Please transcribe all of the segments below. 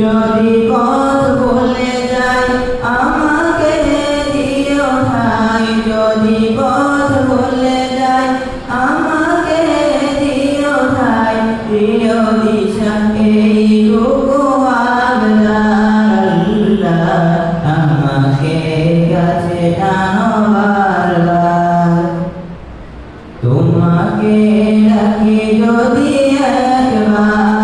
যদি পথ বলে যাই, আমাকে দিও যদি পথ বলে যাই, আমাকে দিও ঠাই প্রিয় দিশা এই আমাকে কাছে টানো বারবার। তোমাকে ডাকি যদি একবার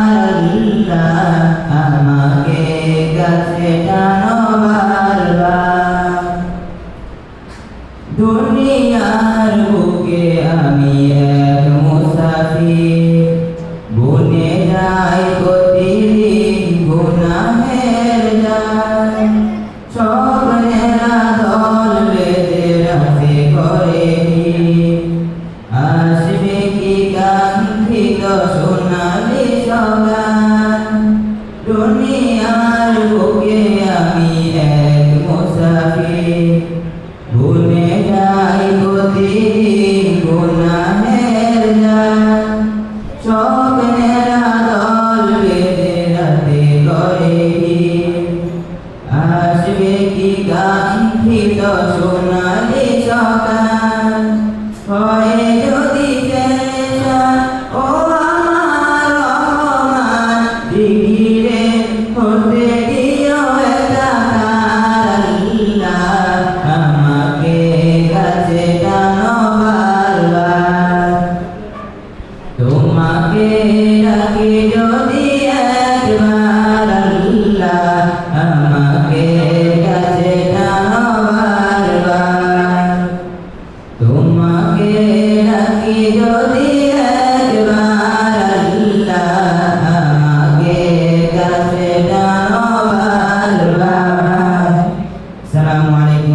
বনে যাই প্রতিদিন গুনাহের যায় স্বপ্নেরা দল বেঁধে রাতে করে। আসবে কি কাঙ্ক্ষিত সোনালি সগান? দুনিয়ার বুকে আমি এক মুসাফির। ভুলে যাই প্রতিদিন গুনাহের যান স্বপ্নেরা সোনালি সকাল হয়ে যদি ও আমার রহমান দিগিরে হতে দিও আমাকে কাছে টানো তোমাকে ডাকি যদি একবার যদি একবার আল্লাহ